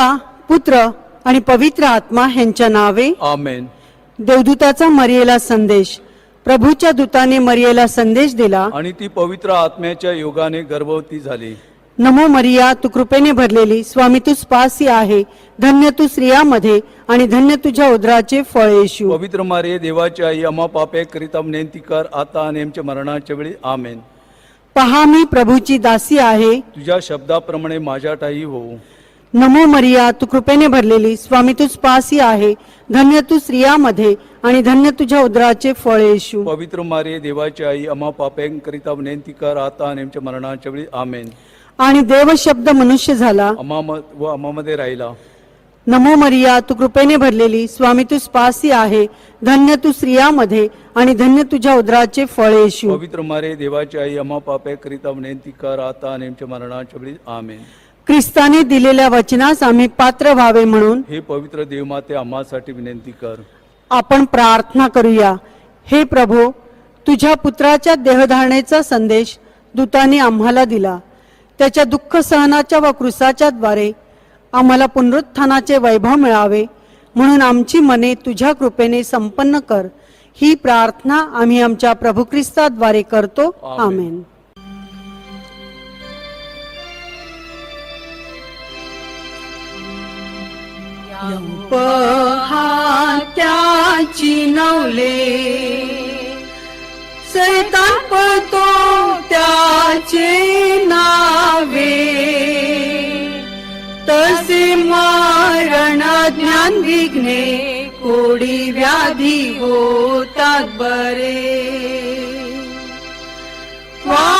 पिता पुत्र आणि पवित्र आत्मा ह्यांच्या नावे? आमेन देवदूताचा मरियेला संदेश. प्रभूच्या दूताने मरियेला संदेश दिला. आणि ती पवित्र आत्म्याच्या योगाने गर्भवती झाली. नमो मरिया तू कृपेने भरलेली स्वामी तू स्पासी आहे धन्य तू स्त्रियामध्ये आणि धन्य तुझ्या उदराचे फळ येशू. पवित्र मारे देवाची आई अमा पापे करिता विनंती कर आता आणि आमच्या मरणाच्या वेळी. आमेन पहा मी प्रभूची दासी आहे. तुझ्या शब्दाप्रमाणे माझ्या ठाई होऊ. नमो मरिया तू कृपेने भरलेली स्वामी तू स्पासी आहे. धन्य तू स्त्रियामध्ये आणि धन्य तुझ्या उदराचे फळ येशू. पवित्र मारे देवाची आई अमा पापे करिता विनंती कर आता आणि आमच्या मरणाच्या वेळी. आमेन. आणि देव शब्द मनुष्य झाला. अमा व अमामध्ये राहिला. नमो मरिया तू कृपेने भरलेली स्वामी तू स्पासी आहे. धन्य तू स्त्रियामध्ये आणि धन्य तुझ्या उदराचे फळ येशू. पवित्र मारे देवाची आई अमा पापे करिता विनंती कर आता आणि आमच्या मरणाच्या वेळी. आमेन. ख्रिस्ताने दिलेल्या वचनास आम्ही पात्र व्हावे म्हणून हे पवित्र देवमाते आम्हासाठी विनंती कर. आपण प्रार्थना करूया. हे प्रभो तुझ्या पुत्राच्या देहधारणेचा संदेश दूताने आम्हाला दिला. त्याच्या दुःख सहनाच्या व क्रुसाच्या द्वारे आम्हाला पुनरुत्थानाचे वैभव मिळावे. म्हणून आमची मने तुझ्या कृपेने संपन्न कर. ही प्रार्थना आम्ही आमच्या प्रभू ख्रिस्ताद्वारे करतो. आमेन. त्याची नवले. सैतान पळतो त्याचे नावे. तसे मारण ज्ञान विघ्ने कोडी व्याधी होतात बरे. वा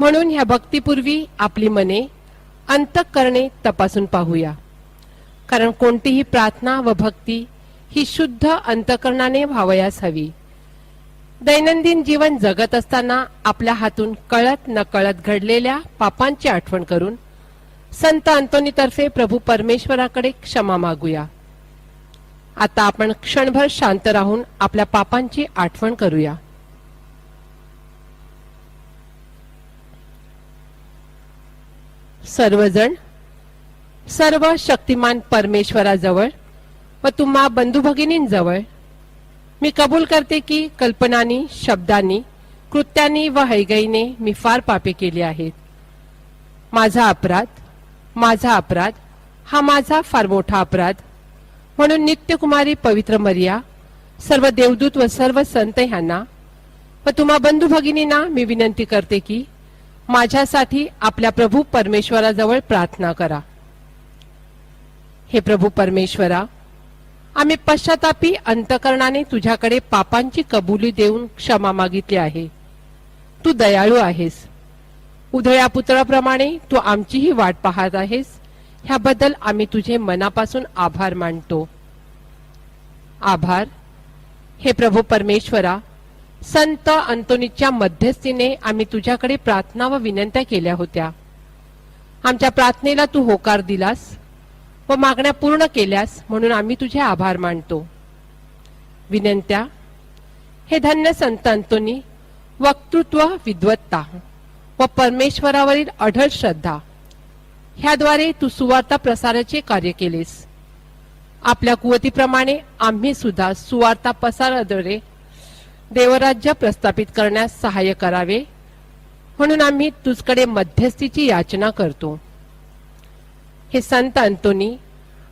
म्हणून ह्या भक्तीपूर्वी आपली मने अंतःकरणे तपासून पाहूया. कारण कोणतीही प्रार्थना व भक्ती ही शुद्ध अंतकरणाने व्हावयास हवी. दैनंदिन जीवन जगत असताना आपल्या हातून कळत नकळत घडलेल्या पापांची आठवण करून संत अंतोनीतर्फे प्रभू परमेश्वराकडे क्षमा मागूया. आता आपण क्षणभर शांत राहून आपल्या पापांची आठवण करूया. सर्वजण सर्व शक्तिमान परमेश्वराजवळ व तुम्हा बंधू भगिनींजवळ मी कबूल करते की कल्पनानी शब्दांनी कृत्यांनी व हैगईने मी फार पापे केली आहेत. माझा अपराध माझा अपराध हा माझा फार मोठा अपराध. म्हणून नित्यकुमारी पवित्र मर्या सर्व देवदूत व सर्व संत ह्यांना व तुम्हा बंधू भगिनींना मी विनंती करते की माझ्यासाठी आपल्या प्रभू परमेश्वराजवळ प्रार्थना करा. हे प्रभू परमेश्वरा आम्ही पश्चातापी अंतकरणाने तुझ्याकडे पापांची कबुली देऊन क्षमा मागितली आहे. तू दयाळू आहेस. उधळ्या पुतळाप्रमाणे तू आमचीही वाट पाहत आहेस. ह्याबद्दल आम्ही तुझे मनापासून आभार मानतो. आभार. हे प्रभू परमेश्वरा संत अंतोनीच्या मध्यस्थीने आम्ही तुझ्याकडे प्रार्थना व विनंत्या केल्या होत्या. आमच्या प्रार्थनेला तू होकार दिलास व मागण्या पूर्ण केल्यास म्हणून आम्ही तुझे आभार मानतो. विनंत्या हे धन्य संत अंतोनी वक्तृत्व विद्वत्ता व परमेश्वरावरील अढळ श्रद्धा ह्याद्वारे तू सुवार्ता प्रसाराचे कार्य केलेस. आपल्या कुवतीप्रमाणे आम्ही सुद्धा सुवार्ता प्रसाराद्वारे देवराज्य प्रस्थापित करण्यास सहाय्य करावे. म्हणून आम्ही तुझकडे मध्यस्थीची याचना करतो. हे संत अंतोनी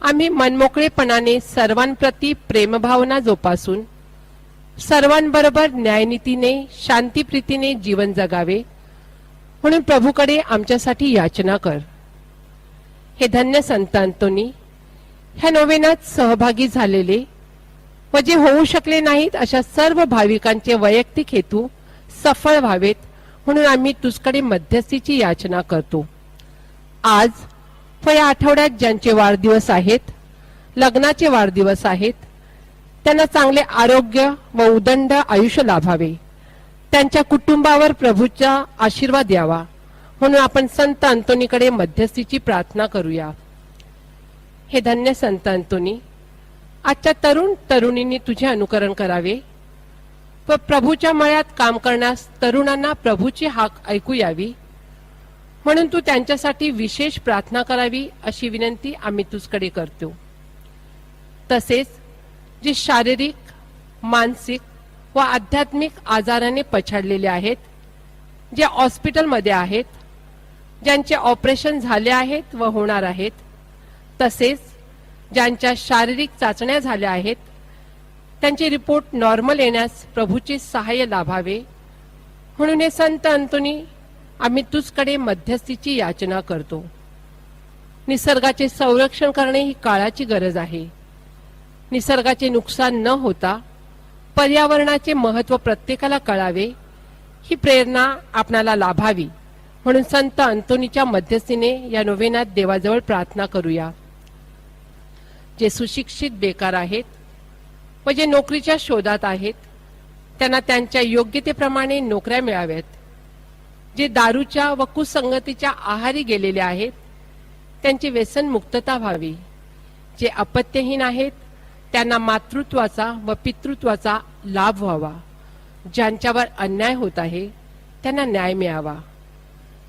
आम्ही मनमोकळेपणाने सर्वांप्रती प्रेमभावना जोपासून सर्वांबरोबर न्यायनीतीने शांतीप्रीतीने जीवन जगावे. म्हणून प्रभूकडे आमच्यासाठी याचना कर. हे धन्य संत अंतोनी ह्या नोवेनात सहभागी झालेले व जे होऊ शकले नाहीत अशा सर्व भाविकांचे वैयक्तिक हेतू सफळ व्हावेत म्हणून आम्ही तुझकडे मध्यस्थीची याचना करतो. आज व या आठवड्यात ज्यांचे वाढदिवस आहेत लग्नाचे वाढदिवस आहेत त्यांना चांगले आरोग्य व उदंड आयुष्य लाभावे. त्यांच्या कुटुंबावर प्रभूचा आशीर्वाद यावा म्हणून आपण संत अंतोनीकडे मध्यस्थीची प्रार्थना करूया. हे धन्य संत अंतोनी. आजच्या तरुण तरुणींनी तुझे अनुकरण करावे. व प्रभूच्या मळ्यात काम करण्यास तरुणांना प्रभूची हाक ऐकू यावी. म्हणून तू त्यांच्यासाठी विशेष प्रार्थना करावी अशी विनंती आम्ही तुझकडे करतो. तसेच जे शारीरिक मानसिक व आध्यात्मिक आजाराने पछाडलेले आहेत जे हॉस्पिटलमध्ये आहेत ज्यांचे ऑपरेशन झाले आहेत व होणार आहेत तसेच ज्यांच्या शारीरिक चाचण्या झाल्या आहेत त्यांचे रिपोर्ट नॉर्मल येण्यास प्रभूचे सहाय्य लाभावे. म्हणून हे संत अंतोनी आम्ही तुझकडे मध्यस्थीची याचना करतो. निसर्गाचे संरक्षण करणे ही काळाची गरज आहे. निसर्गाचे नुकसान न होता पर्यावरणाचे महत्त्व प्रत्येकाला कळावे ही प्रेरणा आपणाला लाभावी. म्हणून संत अंतोनीच्या मध्यस्थीने या नोवेनात देवाजवळ प्रार्थना करूया. जे सुशिक्षित बेकार आहेत व जे नोकरीच्या शोधात आहेत त्यांना त्यांच्या योग्यतेप्रमाणे नोकऱ्या मिळाव्यात. जे दारूच्या व कुसंगतीच्या आहारी गेलेले आहेत त्यांची व्यसन मुक्तता व्हावी. जे अपत्यहीन आहेत त्यांना मातृत्वाचा व पितृत्वाचा लाभ व्हावा. ज्यांच्यावर अन्याय होत आहे त्यांना न्याय मिळावा.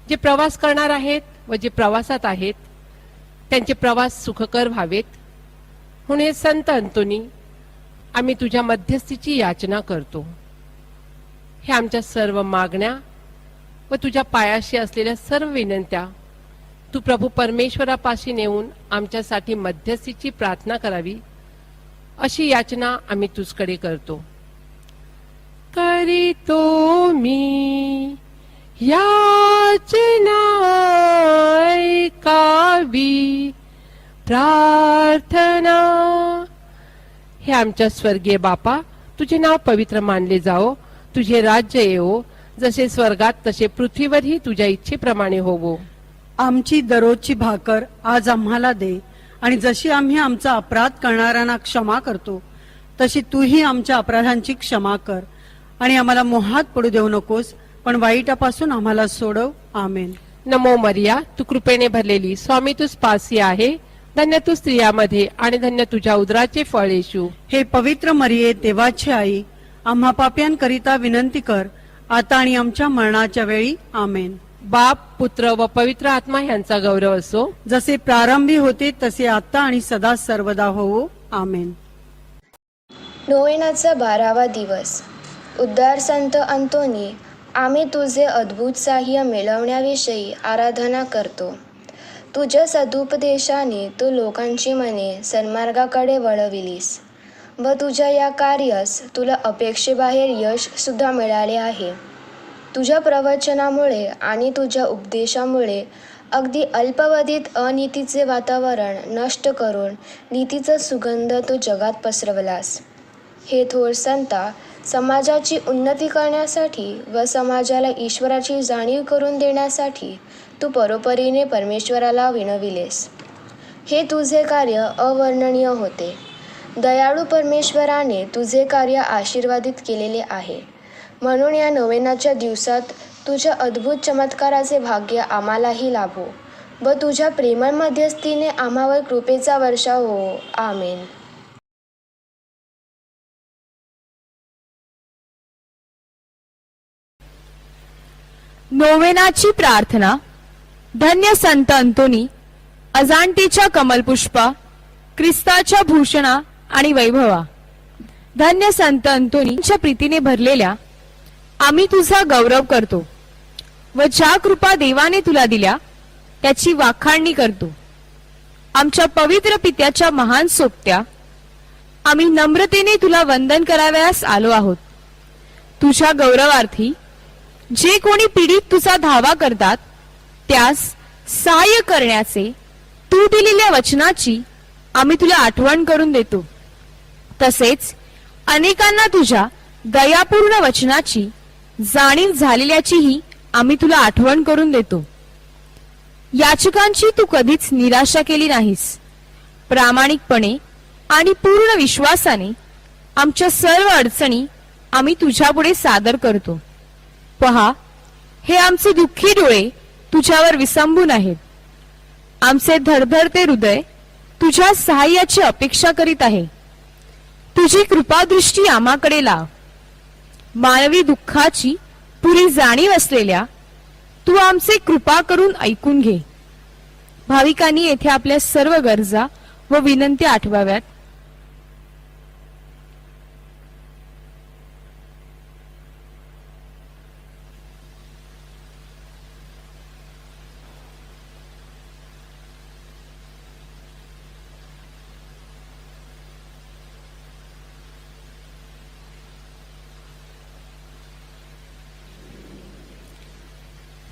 जे प्रवास करणार आहेत व जे प्रवासात आहेत त्यांचे प्रवास सुखकर व्हावेत. हे संत अंतोनी आम्ही तुझ्या मध्यस्थीची याचना करतो. हे आमच्या सर्व मागण्या व तुझ्या पायाशी असलेल्या सर्व विनंत्या तू प्रभू परमेश्वरापाशी नेऊन आमच्यासाठी मध्यस्थीची प्रार्थना करावी अशी याचना आम्ही तुझकडे करतो. करीतो मी याचना ऐकावी. प्रार्थना. हे आमच्या स्वर्गीय बापा तुझे नाव पवित्र मानले जाओ. तुझे राज्य येवो. जसे स्वर्गात तसे पृथ्वीवरही तुझ्या इच्छेप्रमाणे होवो. आमची दररोजची भाकर आज आम्हाला दे. आणि जशी आम्ही आमचा अपराध करणाऱ्यांना क्षमा करतो तशी तूही आमच्या अपराधांची क्षमा कर. आणि आम्हाला मोहात पडू देऊ नकोस पण वाईटापासून आम्हाला सोडव. आमेन. नमो मरिया तू कृपेने भरलेली स्वामी तू पासी आहे. धन्य तू स्त्रियामध्ये आणि धन्य तुझ्या उदराचे फळ येशू. हे पवित्र मरिये देवाची आई आम्हा पाप्यांकरिता विनंती कर आता आणि आमच्या मरणाच्या वेळी आमेन. बाप पुत्र व पवित्र आत्मा यांचा गौरव असो. जसे प्रारंभी होते तसे आता आणि सदा सर्वदा होवो आमेन. नोवेनाचा बारावा दिवस. उद्धार संत अंतोनी आम्ही तुझे अद्भुत साह्य मिळवण्याविषयी आराधना करतो. तुझ्या सदुपदेशाने तू लोकांची मने सन्मार्गाकडे वळविलीस व तुझ्या या कार्यास तुला अपेक्षेबाहेर यशसुद्धा मिळाले आहे. तुझ्या प्रवचनामुळे आणि तुझ्या उपदेशामुळे अगदी अल्पावधीत अनितीचे वातावरण नष्ट करून नीतीचा सुगंध तू जगात पसरवलास. हे थोर संता समाजाची उन्नती करण्यासाठी व समाजाला ईश्वराची जाणीव करून देण्यासाठी तू परोपरीने परमेश्वराला विनविलेस. हे तुझे कार्य अवर्णनीय होते. दयाळू परमेश्वराने तुझे कार्य आशीर्वादित केलेले आहे. म्हणून या नोवेनाच्या दिवसात तुझ्या अद्भुत चमत्काराचे भाग्य आम्हालाही लाभो व तुझ्या प्रेमळ मध्यस्थीने आम्हावर कृपेचा वर्षाव हो. आमेन. नोवेनाची प्रार्थना धन्य संत अंतोनी अजांटीच्या कमलपुष्पा ख्रिस्ताच्या भूषणा आणि वैभवा. धन्य संत अंतोनीच्या प्रीतीने भरलेल्या आम्ही तुझा गौरव करतो व ज्या कृपा देवाने तुला दिल्या त्याची वाखाणणी करतो. आमच्या पवित्र पित्याच्या महान सोबत्या आम्ही नम्रतेने तुला वंदन करावयास आलो आहोत. तुझ्या गौरवार्थी जे कोणी पीडित तुझा धावा करतात त्यास सहाय्य करण्याचे तू दिलेल्या वचनाची आम्ही तुला आठवण करून देतो. तसेच अनेकांना तुझ्या दयापूर्ण वचनाची जाणीव झालेल्याचीही आम्ही तुला आठवण करून देतो. याचकांची तू कधीच निराशा केली नाहीस. प्रामाणिकपणे आणि पूर्ण विश्वासाने आमच्या सर्व अडचणी आम्ही तुझ्यापुढे सादर करतो. पहा हे आमचे दुःखी डोळे तुझ्यावर विसंबून आहेत. आमचे धडधडते हृदय तुझ्या सहाय्याची अपेक्षा करीत आहे. तुझी कृपादृष्टी आम्हाकडे लाव. मानवी दुःखाची पुरी जाणीव असलेल्या तू आमचे कृपा करून ऐकून घे. भाविकांनी येथे आपल्या सर्व गरजा व विनंती आठवाव्यात.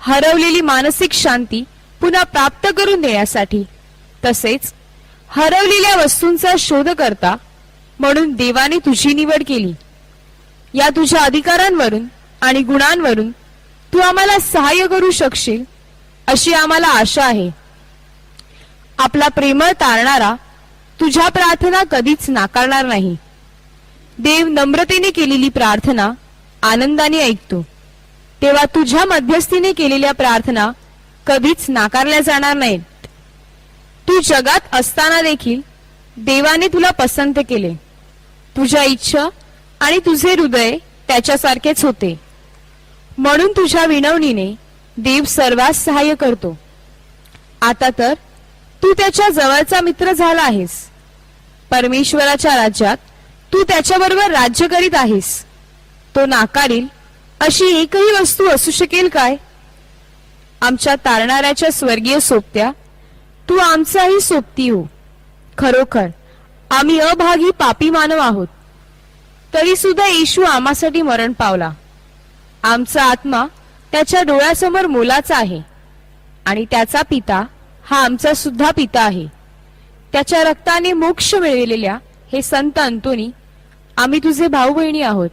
हरवलेली मानसिक शांती पुन्हा प्राप्त करून देण्यासाठी. तसेच हरवलेल्या वस्तूंचा शोध करता म्हणून देवाने तुझी निवड केली. या तुझ्या अधिकारांवरून आणि गुणांवरून तू आम्हाला सहाय्य करू शकशील अशी आम्हाला आशा आहे. आपला प्रेमळ तारणारा तुझ्या प्रार्थना कधीच नाकारणार नाही. देव नम्रतेने केलेली प्रार्थना आनंदाने ऐकतो. तेव्हा तुझ्या मध्यस्थीने केलेल्या प्रार्थना कधीच नाकारल्या जाणार नाहीत. तू जगात असताना देखील देवाने तुला पसंत केले. तुझ्या इच्छा आणि तुझे हृदय त्याच्यासारखेच होते. म्हणून तुझ्या विनवणीने देव सर्वात सहाय्य करतो. आता तर तू त्याच्या जवळचा मित्र झाला आहेस. परमेश्वराच्या राज्यात तू त्याच्याबरोबर राज्य करीत आहेस. तो नाकारील अशी एकही वस्तू असू शकेल काय? आमच्या तारणाऱ्याच्या स्वर्गीय सोबत्या तू आमचाही सोबती हो. खरोखर आम्ही अभागी पापी मानव आहोत. तरी सुद्धा येशू आम्हासाठी मरण पावला. आमचा आत्मा त्याच्या डोळ्यासमोर मोलाचा आहे आणि त्याचा पिता हा आमचा सुद्धा पिता आहे. त्याच्या रक्ताने मोक्ष मिळविलेल्या हे संत अंतोनी आम्ही तुझे भाऊ बहिणी आहोत.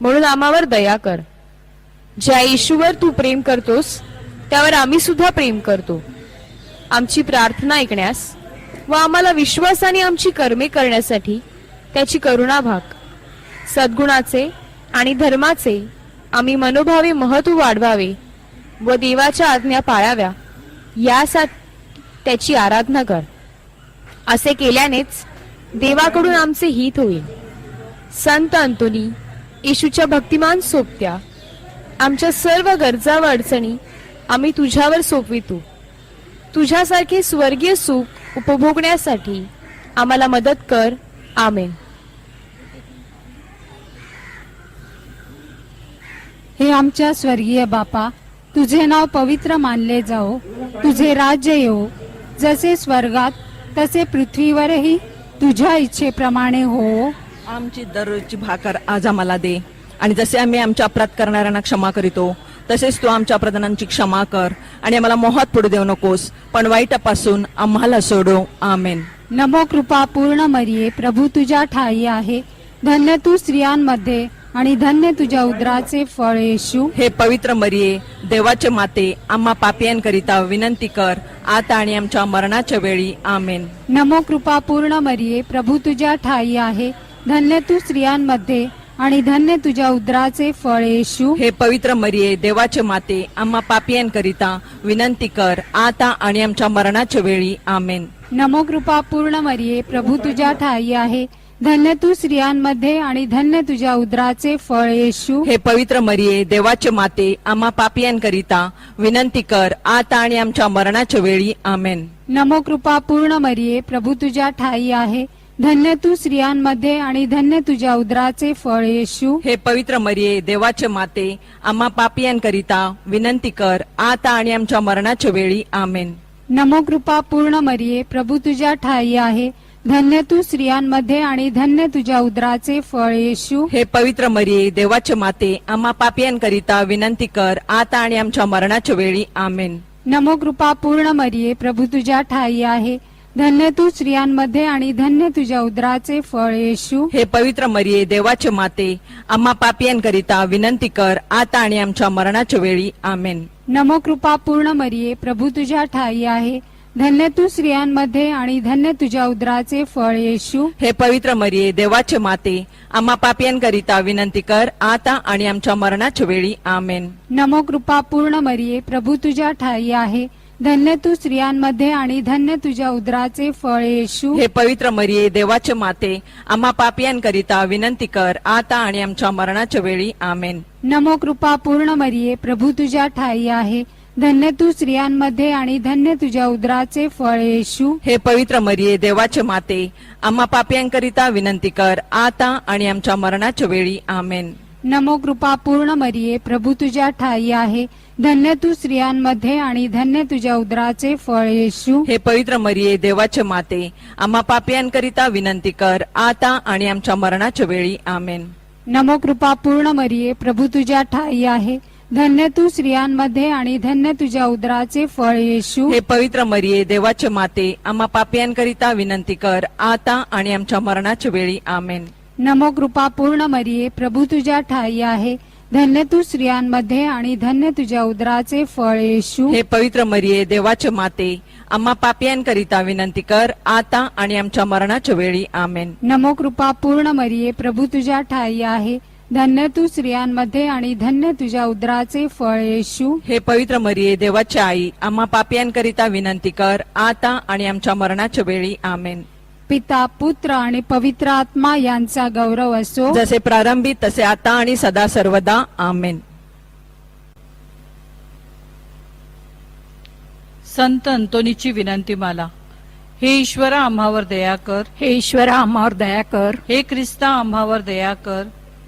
म्हणून आम्हावर दया कर. ज्या येशूवर तू प्रेम करतोस त्यावर आम्ही सुद्धा प्रेम करतो. आमची प्रार्थना ऐकण्यास व आम्हाला विश्वासाने आमची कर्मे करण्यासाठी त्याची करुणा भाग. सद्गुणाचे आणि धर्माचे आम्ही मनोभावे महत्त्व वाढवावे व देवाच्या आज्ञा पाळाव्या यासाठी त्याची आराधना कर. असे केल्यानेच देवाकडून आमचे हित होईल. संत अंतोनी येशूच्या भक्तिमान सोपत्या. आमच्या सर्व गरजा व अडचणी आम्ही तुझ्यावर सोपवितो. तुझ्यासारखे स्वर्गीय सुख उपभोगण्यासाठी आम्हाला मदत कर. आमेन. हे आमच्या स्वर्गीय बापा तुझे नाव पवित्र मानले जाओ तुझे राज्य येऊ जसे स्वर्गात तसे पृथ्वीवरही तुझ्या इच्छेप्रमाणे हो आमची दररोजची भाकर आज आम्हाला दे. आणि जसे आम्ही आमच्या अपराध करणाऱ्यांना क्षमा करीतो तसेच तू आमच्या अपराधांची क्षमा कर आणि आम्हाला मोहात पडू देऊ नकोस पण वाईटापासून आम्हाला सोडो. आमेन. नमो कृपा पूर्ण मरिये प्रभू तुझ्या ठाई आहे. धन्य तू स्त्रियांमध्ये आणि धन्य तुझ्या उदराचे फळ येशू. हे पवित्र मरिये देवाचे माते आम्हा पापियांकरिता विनंती कर आता आणि आमच्या मरणाच्या वेळी. आमेन. नमो कृपा पूर्ण मरिये प्रभू तुझ्या ठाई आहे. धन्य तू स्त्रियांमध्ये आणि धन्य तुझ्या उदराचे फळ येशू. हे पवित्र मरिये देवाचे माते आम्हा पापियांकरिता विनंती कर आता आणि आमच्या मरणाच्या वेळी. आमेन. नमो कृपा पूर्ण मरिये प्रभू तुझ्या ठाई आहे. धन्य तू स्त्रियांमध्ये आणि धन्य तुझ्या उदराचे फळ येशू. हे पवित्र मरिये देवाचे माते आम्हा पापियांकरिता विनंती कर आता आणि आमच्या मरणाच्या वेळी. आमेन. नमो कृपा पूर्ण मरिये प्रभू तुझ्या ठाई आहे. धन्य तू स्त्रियांमध्ये आणि धन्य तुझ्या उदराचे फळ येशू. हे पवित्र मरिये देवाचे माते आम्हा पापियांकरिता विनंती कर आता आणि आमच्या मरणाच्या वेळी आमेन. नमो कृपा पूर्ण मरिये प्रभू तुझ्या ठाई आहे. धन्य तू स्त्रियांमध्ये आणि धन्य तुझ्या उदराचे फळ येशू. हे पवित्र मरिये देवाचे माते आम्हा पापियांकरिता विनंती कर आता आणि आमच्या मरणाच्या वेळी आमेन. नमो कृपा पूर्ण मरिये प्रभू तुझ्या ठाई आहे. धन्य तू स्त्रियांमध्ये आणि धन्य तुझ्या उदराचे फळ येशू. हे पवित्र मरिये देवाचे माते आम्हा पापियांकरिता विनंती कर आता आणि आमच्या मरणाच्या वेळी. आमेन. नमो कृपा पूर्ण मरिये प्रभू तुझ्या ठाई आहे. धन्य तू स्त्रियांमध्ये आणि धन्य तुझ्या उदराचे फळ येशू. हे पवित्र मरिये देवाचे माते आम्हा पापियांकरिता विनंती कर आता आणि आमच्या मरणाच्या वेळी. आमेन. नमो कृपा पूर्ण मरिये प्रभू तुझ्या ठाई आहे. धन्य तू स्त्रियांमध्ये आणि धन्य तुझ्या उदराचे फळ येशू. हे पवित्र मरिये देवाचे माते आम्हा पापियांकरिता विनंती कर आता आणि आमच्या मरणाच्या वेळी आमेन. नमो कृपा पूर्ण मरिये प्रभू तुझ्या ठाई आहे. धन्य तू स्त्रियांमध्ये आणि धन्य तुझ्या उदराचे फळ येशू. हे पवित्र मरिये देवाचे माते आम्हा पापियांकरिता विनंती कर आता आणि आमच्या मरणाच्या वेळी आमेन. नमो कृपा पूर्ण मरिये प्रभू तुझ्या ठाई आहे. धन्य तू स्त्रियांमध्ये आणि धन्य तुझ्या उदराचे फळ येशू. हे पवित्र मरिये देवाचे माते आम्हा पापियांकरिता विनंती कर आता आणि आमच्या मरणाच्या वेळी. आमेन. नमो कृपा पूर्ण मरिये प्रभू तुझ्या ठाई आहे. धन्य तू स्त्रियांमध्ये आणि धन्य तुझ्या उदराचे फळ येशू. हे पवित्र मरिये देवाचे माते आम्हा पापियांकरिता विनंती कर आता आणि आमच्या मरणाच्या वेळी. आमेन. नमो कृपा पूर्ण मरिये प्रभू तुझ्या ठाई आहे. धन्य तू स्त्रियांमध्ये आणि धन्य तुझ्या उदराचे फळ येशू. हे पवित्र मरिये देवाचे माते आम्हा पापियांकरिता विनंती कर आता आणि आमच्या मरणाच्या वेळी. आमेन. नमो कृपा पूर्ण मरिये प्रभू तुझ्या ठाई आहे. धन्य तू स्त्रियांमध्ये आणि धन्य तुझ्या उदराचे फळ येशू. हे पवित्र मरिये देवाची आई आम्हा पापियांकरिता विनंती कर आता आणि आमच्या मरणाच्या वेळी. आमेन. पिता पुत्र आणि पवित्र आत्मा यांचा गौरव असो. जसे प्रारंभी तसे आता आणि सदा सर्वदा. आमेन. संत अंतोनीची विनंती माला. हे ईश्वरा आम्हावर दया कर. हे ईश्वरा आम्हावर दया कर. हे ख्रिस्ता आम्हावर दया कर.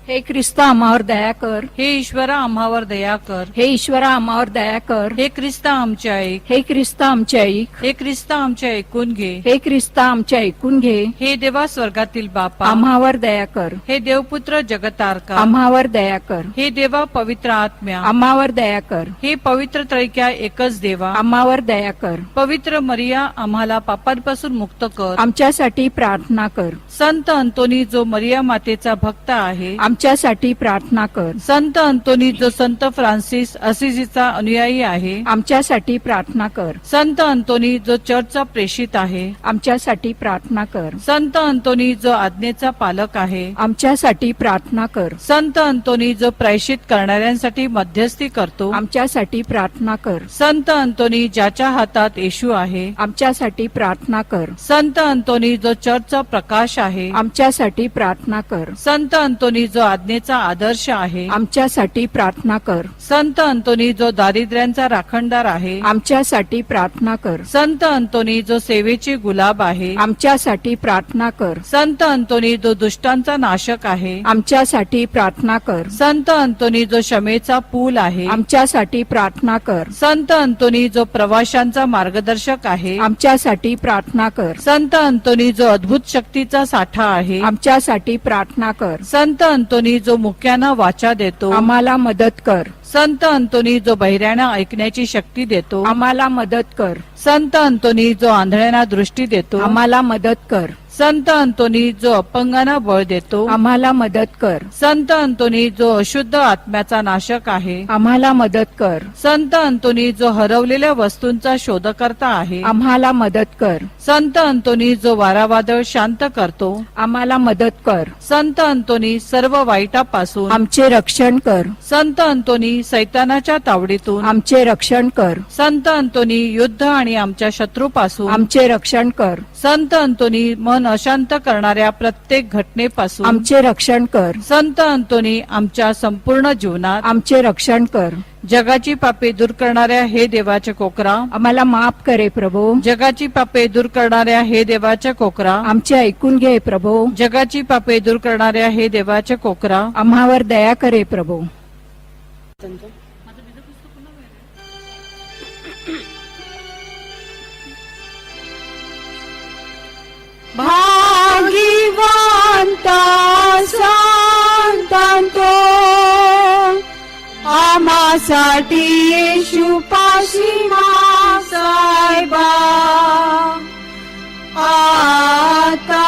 हे ख्रिस्ता आम्हावर दया कर. हे ईश्वरा आम्हावर दया कर. हे ईश्वरा आम्हावर दया कर. हे ख्रिस्ता आमच्या ऐक. हे ख्रिस्ता आमच्या ऐक. हे ख्रिस्ता आमच्या ऐकून घे. हे ख्रिस्ता आमच्या ऐकून घे. हे देवा स्वर्गातील बापा. आम्हावर दया कर. हे देवपुत्र जगतारका. आम्हावर दया कर. हे देवा पवित्र आत्म्या. आम्हावर दया कर. हे पवित्र त्रैक्या एकच देवा. आम्हावर दया कर. पवित्र मरिया आम्हाला पापांपासून मुक्त कर. आमच्यासाठी प्रार्थना कर. संत अंतोनी जो मरिया मातेचा भक्त आहे. आमच्यासाठी प्रार्थना कर. संत अंतोनी जो संत फ्रान्सिस असिसीचा अनुयायी आहे. आमच्यासाठी प्रार्थना कर. संत अंतोनी जो चर्चचा प्रेषित आहे. आमच्यासाठी प्रार्थना कर. संत अंतोनी जो आज्ञेचा पालक आहे. आमच्यासाठी प्रार्थना कर. संत अंतोनी जो प्रायश्चित करणाऱ्यांसाठी मध्यस्थी करतो. आमच्यासाठी प्रार्थना कर. संत अंतोनी ज्याच्या हातात येशू आहे. आमच्यासाठी प्रार्थना कर. संत अंतोनी जो चर्चचा प्रकाश आहे. आमच्यासाठी प्रार्थना कर. संत अंतोनी जो आज्ञेचा आदर्श आहे. आमच्यासाठी प्रार्थना कर. संत अंतोनी जो दारिद्र्यांचा राखणदार आहे. आमच्यासाठी प्रार्थना कर. संत अंतोनी जो सेवेची गुलाब आहे. आमच्यासाठी प्रार्थना कर. संत अंतोनी जो दुष्टांचा नाशक आहे. आमच्यासाठी प्रार्थना कर. संत अंतोनी जो क्षमेचा पूल आहे. आमच्यासाठी प्रार्थना कर. संत अंतोनी जो प्रवाशांचा मार्गदर्शक आहे. आमच्यासाठी प्रार्थना कर. संत अंतोनी जो अद्भुत शक्तीचा साठा आहे. आमच्यासाठी प्रार्थना कर. संत अंतोनी जो मुक्यांना वाचा देतो आम्हाला मदत कर. संत अंतोनी जो बहिऱ्यांना ऐकण्याची शक्ती देतो आम्हाला मदत कर. संत अंतोनी जो आंधळ्यांना दृष्टी देतो आम्हाला मदत कर. संत अंतोनी जो अपंगांना बळ देतो आम्हाला मदत कर. संत अंतोनी जो अशुद्ध आत्म्याचा नाशक आहे आम्हाला मदत कर. संत अंतोनी जो हरवलेल्या वस्तूंचा शोधकर्ता आहे आम्हाला मदत कर. संत अंतोनी जो वारावादळ शांत करतो आम्हाला मदत कर. संत अंतोनी सर्व वाईटापासून आमचे रक्षण कर. संत अंतोनी सैतानाच्या तावडीतून आमचे रक्षण कर. संत अंतोनी युद्ध आणि आमच्या शत्रूपासून आमचे रक्षण कर. संत अंतोनी मन अशांत करणाऱ्या प्रत्येक घटनेपासून आमचे रक्षण कर. संत अंतोनी आमच्या संपूर्ण जीवनात आमचे रक्षण कर. जगाची पापे दूर करणाऱ्या हे देवाचे कोकरा आम्हाला माफ करे प्रभू. जगाची पापे दूर करणाऱ्या हे देवाच्या कोकरा आमचे ऐकून घे प्रभू. जगाची पापे दूर करणाऱ्या हे देवाचे कोकरा. आम्हावर दया करे प्रभू. भागिवंता संतांतो आमासाठी येशू पाशी साहेबा आता